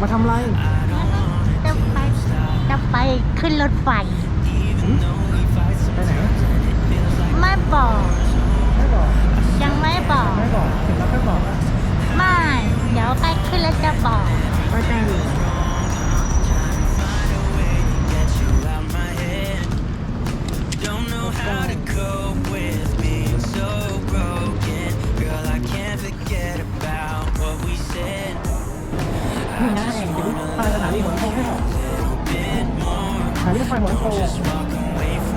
มาทำไรจะไปจะไปขึ้นรถไฟ ไปไหนไม่บอก ไม่บอก ยังไม่บอก ไม่บอกถึงแล้วค่อยบอก ไม่ เดี๋ยวใกล้ขึ้นแล้วจะบอกไปใกล้เลยไม่ หัวลำโพง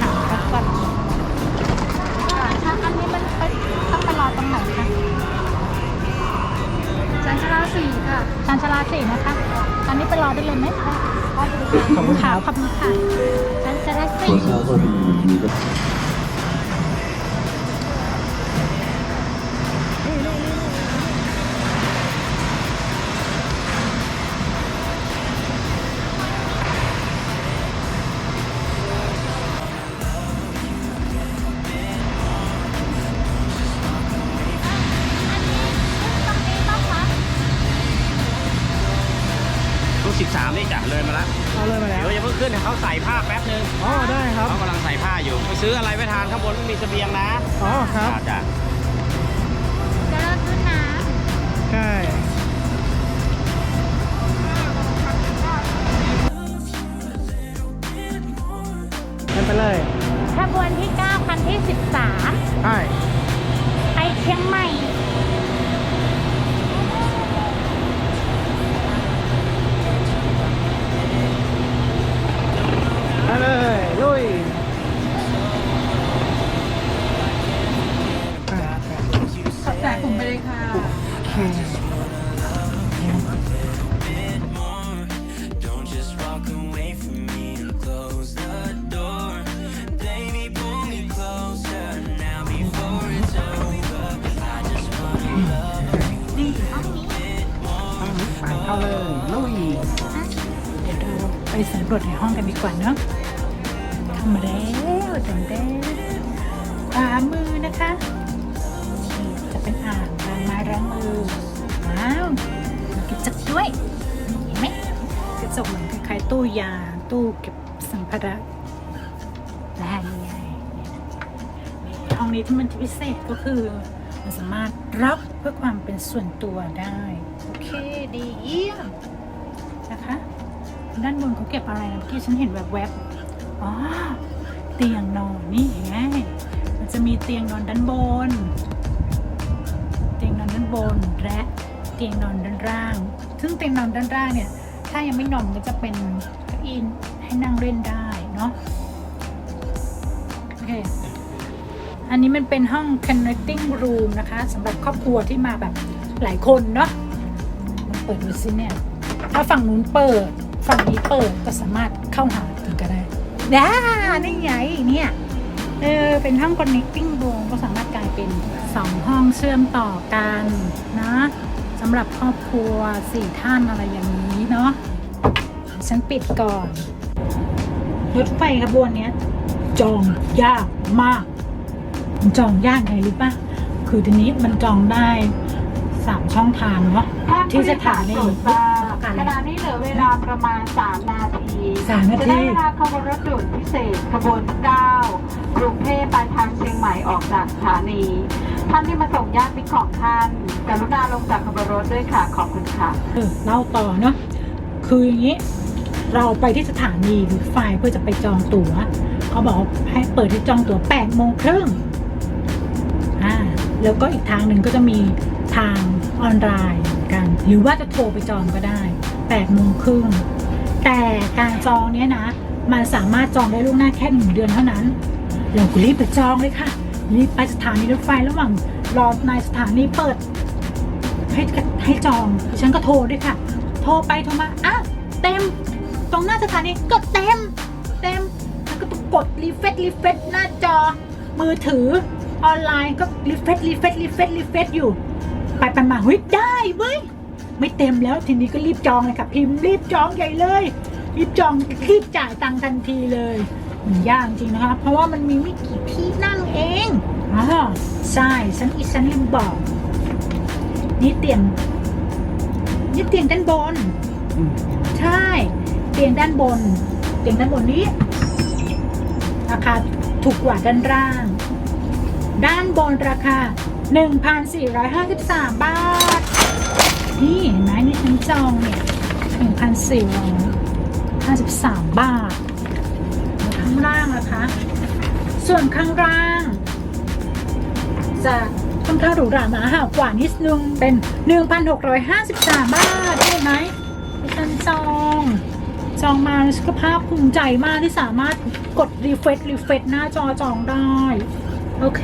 ถามเขาก่อนถ้าอันนี้มันไปต้องไปรอตรงไหนคะจันทราสี่ค่ะชานชาลาสี่นะคะ อันนี้ไปรอได้เลยไหมคะขอบคุณคค่ะรับขอบคุณค่ะชานชาลาสี่ ม่มีเสบียงนะอ๋อครับจ้ะจ้ะเดี๋ยวเราซื้อน้ใช่กันไปเลยำขบวนที่ 9 คันที่13ใช่ไปเชียงใหม่ไปเลยลุย เข้าเลยลุยเดี๋ยวเราไปสำรวจในห้องกันดีกว่าเนาะเข้ามาแล้วเต็มเต็ คล้ายๆตู้ยาตู้เก็บสัมภาระและนี่ไงห้องนี้ที่มันพิเศษก็คือ มันสามารถรับเพื่อความเป็นส่วนตัวได้ โอเค ดีเยี่ยม นะคะ ด้านบนเขาเก็บอะไรนะเมื่อกี้ฉันเห็นแบบแวบๆอ๋อ เตียงนอนนี่ไงมันจะมีเตียงนอนด้านบน เตียงนอนด้านบนและเตียงนอนด้านล่าง ซึ่งเตียงนอนด้านล่างเนี่ย ถ้ายังไม่นอนก็จะเป็น อินให้นั่งเล่นได้เนาะโอเคอันนี้มันเป็นห้อง connecting room นะคะสำหรับครอบครัวที่มาแบบหลายคนเนาะเปิดดูสิเนี่ย ถ้าฝั่งนู้นเปิด ฝั่งนี้เปิดก็สามารถเข้าหาถึงกันได้ด้านี่ไงเนี่ยเออเป็นห้อง connecting room ก็สามารถกลายเป็นสองห้องเชื่อมต่อกันนะสำหรับครอบครัวสี่ท่านอะไรอย่างนี้เนาะ ฉันปิดก่อน รถไฟขบวนเนี้ย จองยากมาก มันจองยากไงรู้ปะคือทีนี้มันจองได้สามช่องทางเนาะที่สถานีขณะนี้เหลือเวลาประมาณ 3 นาทีสามนาจะทีได้เวลาขบวนรถด่วนพิเศษขบวน9กรุงเทพไปทางเชียงใหม่ออกจากสถานี ท่านที่มาส่งญาติมิตรของท่านกรุณาลงจากขบวนรถด้วยค่ะ ขอบคุณค่ะเออเล่าต่อเนาะคืออย่างนี้ เราไปที่สถานีรถไฟเพื่อจะไปจองตั๋วเขาบอกให้เปิดให้จองตั๋ว8โมงครึ่งอ่าแล้วก็อีกทางหนึ่งก็จะมีทางออนไลน์เหมือนกัน หรือว่าจะโทรไปจองก็ได้8โมงครึ่งแต่การจองเนี้ยนะ มันสามารถจองได้ล่วงหน้าแค่หนึ่งเดือนเท่านั้นเราก็รีบไปจองเลยค่ะรีบไปสถานีรถไฟระหว่างรอในสถานีเปิด ให้ให้จองฉันก็โทรด้วยค่ะ โทรไปโทรมาอ้าวเต็ม ตรงหน้าสถานีก็เต็มเต็มแล้วก็ต้องกดรีเฟซรีเฟซหน้าจอ มือถือออนไลน์ก็รีเฟซรีเฟซรีเฟซรีเฟซอยู่ ไปไปมาเฮ้ยได้เว้ยไม่เต็มแล้วทีนี้ก็รีบจองเลยค่ะพิมพ์รีบจองใหญ่เลย รีบจองรีบจ่ายตังค์ทันทีเลยมันยากจริงนะคะ เพราะว่ามันมีไม่กี่ที่นั่งเองอ๋อใช่ฉันอีฉันลืมบอก นี่เตียงนี่เตียงด้านบน ใช่เตียงด้านบน เตียงด้านบนนี้ ราคาถูกกว่าด้านล่าง ด้านบนราคา 1,453 บาท นี่เห็นไหมนี่ฉันจองเนี่ย1,453 บาท ข้างล่างนะคะ ส่วนข้างล่าง จะค่อนข้างหรูหราหนาหากว่านิดนึงเป็น 1,653 บาทเห็นไหมที่ฉันจอง จองมาฉันก็ภาคภูมิใจมากที่สามารถกดรีเฟรชรีเฟรชหน้าจอจองได้ โอเค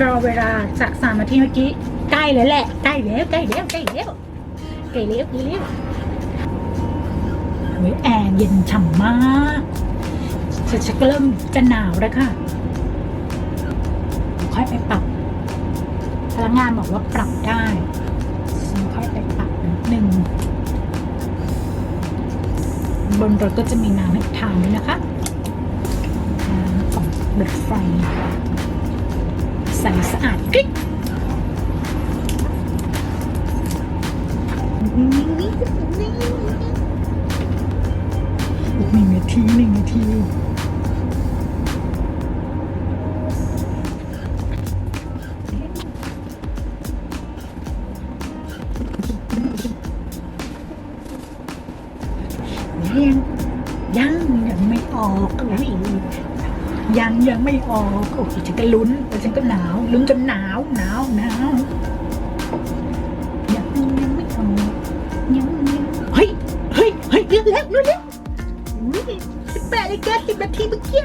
รอเวลาจากสามนาทีเมื่อกี้ ใกล้แล้วแหละ ใกล้แล้วใกล้แล้วใกล้แล้วใกล้แล้วใกล้แล้วเฮ้ยแอร์เย็นฉ่ำมากฉันก็เริ่มจะหนาวแล้วค่ะ ค่อยไปปรับ พนักงานบอกว่าปรับได้ค่อยไปปรับนิดนึง บนรถก็จะมีน้ำให้ทานด้วยนะคะน้ำของรถไฟใสสะอาดกริ๊กอีกหนึ่งนาทีหนึ่งนาที ยังยังยังไม่ออกโอ้ยยังยังไม่ออกโอ้ยฉันก็ลุ้นแต่ฉันก็หนาวลุ้นจนหนาวหนาวหนาวยังยังไม่ออกยังยังเฮ้ยเฮ้ยเฮ้ยเร็วเร็วเร็วเร็วสิบแปดนาฬิกาสิบนาทีเมื่อกี้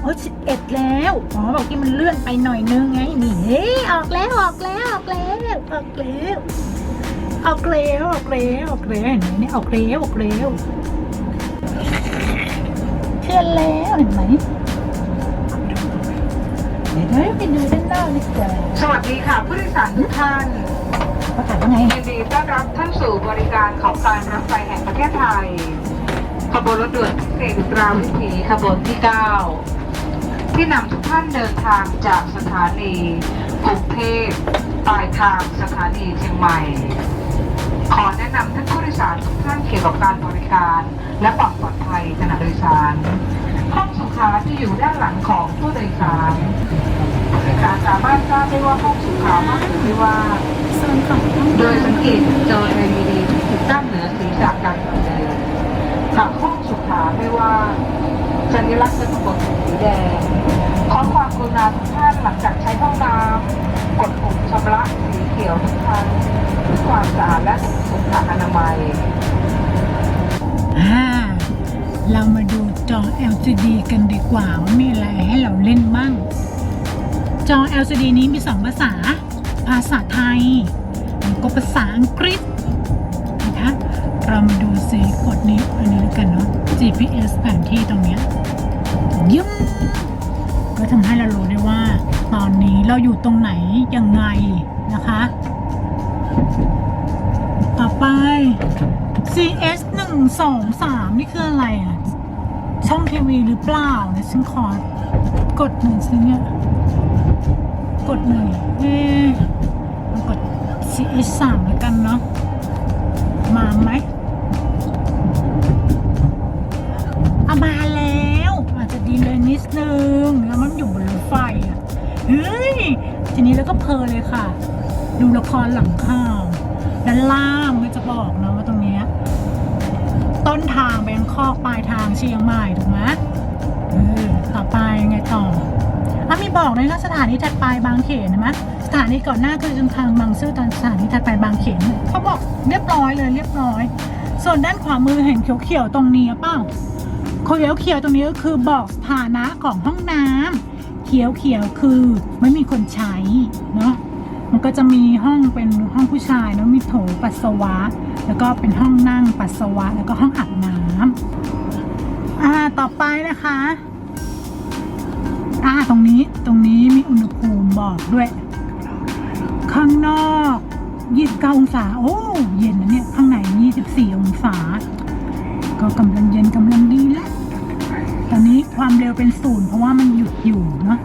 โอ้สิบเอ็ดแล้ว อ๋อบอกที่มันเลื่อนไปหน่อยนึงไงนี่เฮ้ยออกแล้วออกแล้วออกแล้วออกแล้วออกแล้วออกแล้วออกแล้วเห็นไหมเนี่ยออกแล้วออกแล้ว เชื่อแล้วเห็นไหมเดี๋ยวเราไปดูด้านนอกดีกว่าสวัสดีค่ะผู้โดยสารทุกท่านเขาถามว่าไงยินดีต้อนรับท่านสู่บริการของการรถไฟแห่งประเทศไทย ขบวนรถด่วนพิเศษอุตราวิถีขบวนที่ 9 ที่นำทุกท่านเดินทางจากสถานีกรุงเทพปลายทางสถานีเชียงใหม่ ขอแนะนำท่านผู้โดยสารทุกท่านเกี่ยวกับการบริการ และความปลอดภัยขณะโดยสาร ห้องสุขาจะอยู่ด้านหลังของผู้โดยสารผู้โดยสารสามารถทราบได้ว่าห้องสุขาว่างหรือว่า โดยสังเกตจอ LED ที่ติดตั้งเหนือศีรษะการเดินหากห้องสุขาไม่ว่าสัญลักษณ์จะปรากฏสีแดงขอความกรุณาทุกท่านหลังจากใช้ห้องน้ำกดปุ่มชำระสีเขียวทุก ครั้งเพื่อความสะอาดและสุขอนามัยอ่าเรามาดูจอ LCD กันดีกว่าว่ามีอะไรให้เราเล่นบ้าง จอ LCD นี้มีสองภาษา ภาษาไทย แล้วก็ภาษาอังกฤษนะคะเรามาดูสิกดนี้อันนี้กันเนาะ GPS แผนที่ตรงเนี้ยยึมก็ทำให้เรารู้ได้ว่า ตอนนี้เราอยู่ตรงไหนยังไงนะคะ CS หนึ่งสองสามนี่คืออะไรอะ ช่องทีวีหรือเปล่าเนี่ยฉันขอกดหนึ่งสิเนี่ย กดหนึ่งเอ๊ะเอากด CS สามแล้วกันเนาะมาไหมอามาแล้ว อาจจะดีเลยนิดนึง แล้วมันอยู่บนรถไฟอะ เฮ้ย ทีนี้แล้วก็เพลเลยค่ะ ดูละครหลังข่าว ด้านล่างก็จะบอกนะว่าตรงเนี้ยต้นทางแบงคอกปลายทางเชียงใหม่ถูกไหมเออต่อไปยังไงต่ออะมีบอกเลยนะสถานีถัดไปบางเขนเห็นไหมสถานีก่อนหน้าคือจนทางบางซื่อตอนสถานีถัดไปบางเขนเขาบอกเรียบร้อยเลยเรียบร้อย ส่วนด้านขวามือเห็นเขียวๆตรงนี้เปล่าเขียวเขียวๆตรงนี้ก็คือบอกสถานะของห้องน้ำเขียวเขียวๆคือไม่มีคนใช้เนาะ มันก็จะมีห้องเป็นห้องผู้ชายแล้วมีโถปัสสาวะ แล้วก็เป็นห้องนั่งปัสสาวะ แล้วก็ห้องอาบน้ำอ่าต่อไปนะคะอ่าตรงนี้ตรงนี้มีอุณหภูมิบอกด้วย ข้างนอก29องศาโอ้เย็นนะเนี่ย ข้างใน 24 องศา ก็กำลังเย็นกำลังดีแล้วตอนนี้ความเร็วเป็นศูนย์เพราะว่ามันหยุดอยู่เนาะ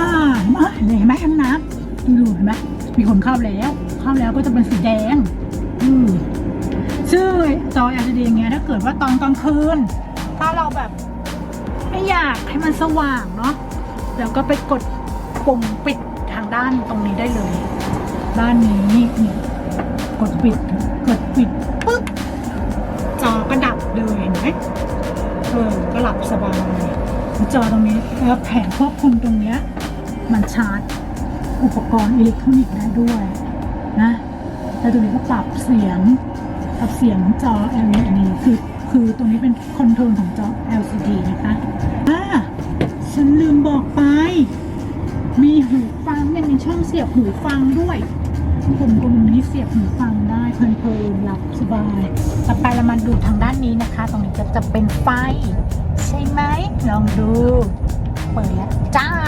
อ่าเห็นไหมเห็นไหมข้างน้ำ ดูเห็นไหมมีคนเข้าแล้วเข้าแล้วก็จะเป็นสีแดง อืมซึ่งจอ LCD อย่างเงี้ยถ้าเกิดว่าตอนกลางคืน ถ้าเราแบบ ไม่อยากให้มันสว่างเนาะแล้วก็ไปกดปุ่มปิดทางด้านตรงนี้ได้เลย ด้านนี้นี่กดปิด กดปิดปึ๊บจอก็ดับเลยเห็นไหมเออก็หลับสบายจอตรงนี้แล้วแผงควบคุมตรงเนี้ยมันชาร์จ อุปกรณ์อิเล็กทรอนิกส์ได้ด้วยนะแล้วตรงนี้ก็ปรับเสียงปรับเสียงจอ LED คือคือตรงนี้เป็นคอนโทรลของจอ LCD นะคะอ่าฉันลืมบอกไป มีหูฟังเนี่ยมีช่องเสียบหูฟังด้วยผมตรงนี้เสียบหูฟังได้เพลินๆหลับสบาย ต่อไปเรามาดูทางด้านนี้นะคะ ตรงนี้จะจะเป็นไฟ ใช่ไหมลองดู เปิดแล้ว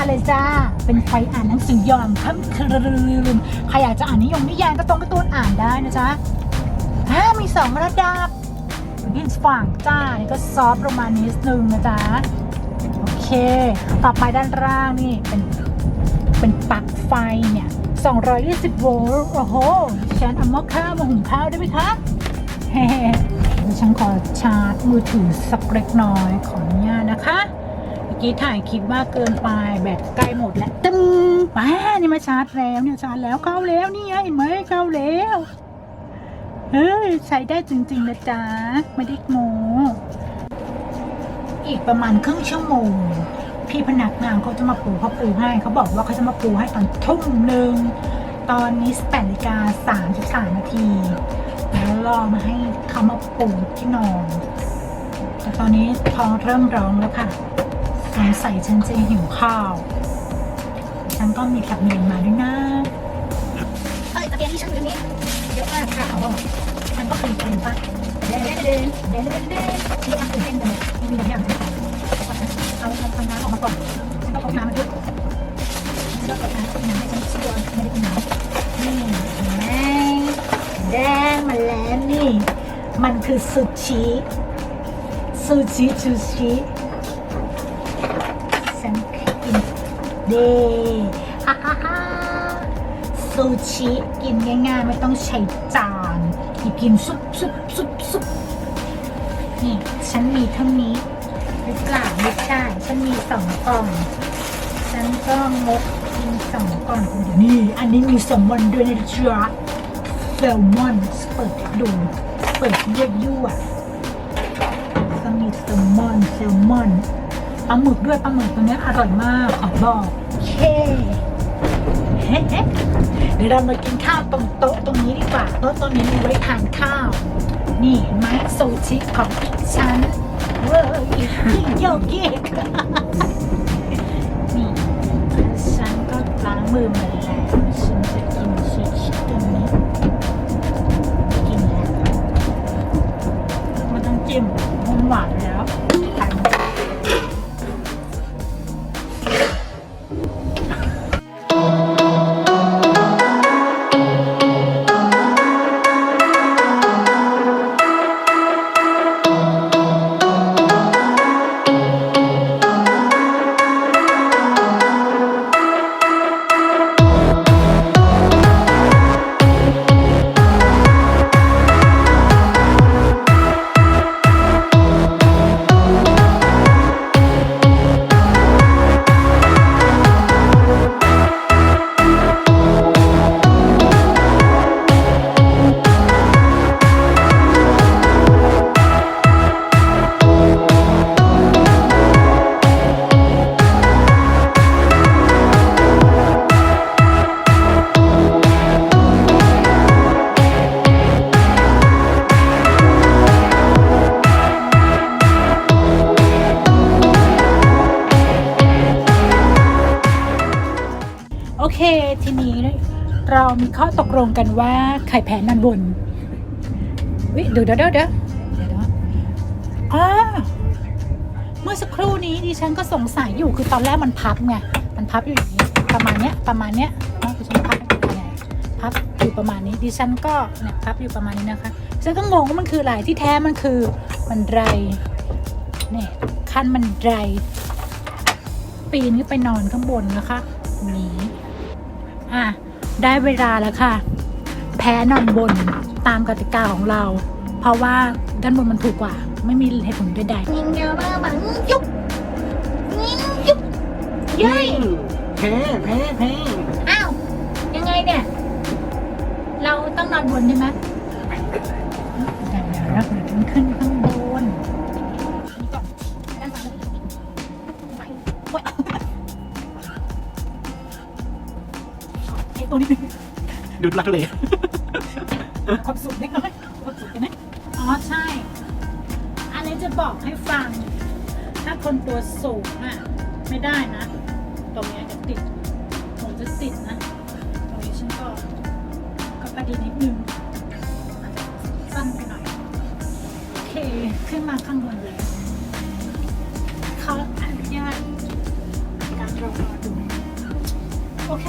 เลยจ้า เป็นไฟอ่านหนังสือยอมค่ำคลืมใครอยากจะอ่านนิยมนิยายก็ตรงกร์ตูนอ่านได้นะจ๊ะอ่ามีสองระดับนี่ฝั่งจ้า นี่ก็ซอฟต์ลงมานิดนึงนะจ๊ะ โอเค ต่อไปด้านล่างนี่เป็นเป็นปลั๊กไฟเนี่ย 220 โวลต์ โอ้โห ฉันเอาหม้อข้าวมาหุงข้าวได้ไหมคะเฮ้ยวฉันขอชาร์จมือถือสักเล็กน้อยขออนุญาตนะคะ กี้ถ่ายคลิปมากเกินไปแบตใกล้หมดแล้วตึ้งว้านี่มาชาร์จแล้วเนี่ยชาร์จแล้วเข้าแล้วนี่เห็นไหมเข้าแล้วเฮ้ยใช้ได้จริงๆนะจ๊ะไม่ได้โมอีกประมาณครึ่งชั่วโมง พี่พนักงานเขาจะมาปูเขาปูให้เขาบอกว่าเขาจะมาปูให้ตอนทุ่มหนึ่งตอนนี้8นาฬิกา33นาทีแล้วรอมาให้เขามาปูที่นอนแต่ตอนนี้ท้องเริ่มร้องแล้วค่ะ สงสัยฉันจะหิวข้าว ฉันก็มีกับเมียนมาด้วยนะเอ้ยตะเกียงที่ฉันอยู่ตรงนี้เยอะมากค่ะเขาบอกฉันก็เคยเป็นปะเดินเดินเดินเดินเดินที่ทำตื่นเต้นจังเลยมีหลายอย่างเลยเอาเอาทำน้ำออกมาก่อนฉันก็พกน้ำมาด้วยฉันก็พกน้ำพกน้ำให้ฉันชัวร์ไม่ได้กินน้ำนี่เห็นไหมแดงมาแล้วนี่ มันคือซูชิซูชิซูชิ เดฮ่าฮ่าฮ่าซูชิกินง่ายๆ ไม่ต้องใช้จานอย่ากินซุปซุปซุปซุปนี่ ฉันมีเท่านี้หรือเปล่าไม่ใช่ฉันมีสองกล่อง ฉันก็งกกินสองกล่องคนเดียวนี่ อันนี้มีแซลมอนด้วยนะจ๊ะแซลมอนเปิดให้ดูเปิดยั่วๆก็มีแซลมอนแซลมอน ปลาหมึกด้วยปลาหมึกตัวนี้อร่อยมากขอบอกเคเดี๋ยวเรามากินข้าวตรงโต๊ะตรงนี้ดีกว่าโต๊ะตรงนี้มีไว้ทานข้าว นี่เห็นไหมซูชิของฉันเว้ยโยกเยกนี่ฉันก็ล้างมือมาแล้วฉันจะกินซูชิตัวนี้กินแล้วไม่ต้องจิ้มมันหวาน เรามีข้อตกลงกันว่าใครแพ้นันบนวิเดี๋ยวเดี๋ยวเดี๋ยวเดี๋ยวเดี๋ยวอ่าเมื่อสักครู่นี้ดิฉันก็สงสัยอยู่คือตอนแรกมันพับไง มันพับอยู่อย่างนี้ ประมาณเนี้ย ประมาณเนี้ยนาะดิฉันพับพับอยู่ประมาณนี้ ดิฉันก็เนี่ยพับอยู่ประมาณนี้นะคะดิฉันก็งงว่ามันคืออะไรที่แท้มันคือมันไรเนี่ยคันมันไรปีนขึ้นไปนอนข้างบนนะคะนี้อะ ได้เวลาแล้วค่ะ แพ้นอนบนตามกติกาของเรา เพราะว่าด้านบนมันถูกกว่า ไม่มีเหตุผลใดยิงเยอะมากบังยุบยิงยุบๆเย้ยแพ้แพ้แพ้อ้าว ยังไงเนี่ย เราต้องนอนบนใช่ไหม ไอ้ตัวนี้ดูดลักเลยความสุขเล็กน้อยความสุขกันนะอ๋อใช่ อันนี้จะบอกให้ฟัง ถ้าคนตัวสูงอะ ไม่ได้นะ ตรงเนี้ยจะติด ผมจะติดนะ ตรงนี้ฉันก็ ก็ประดีนิดนึงอาจจะสั้นไปหน่อย โอเค ขึ้นมาข้างบนเลย เขาอนุญาตการรอดูโอเค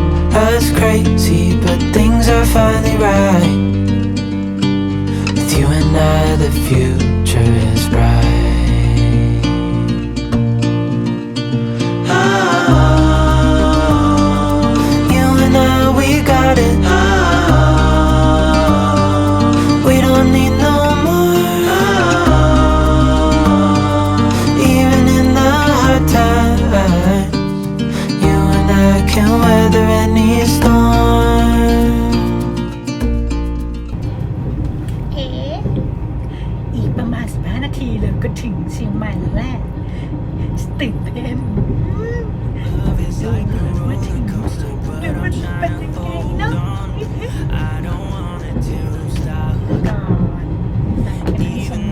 us crazy, but things are finally right. With you and I, the future is bright.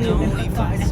ที่ชม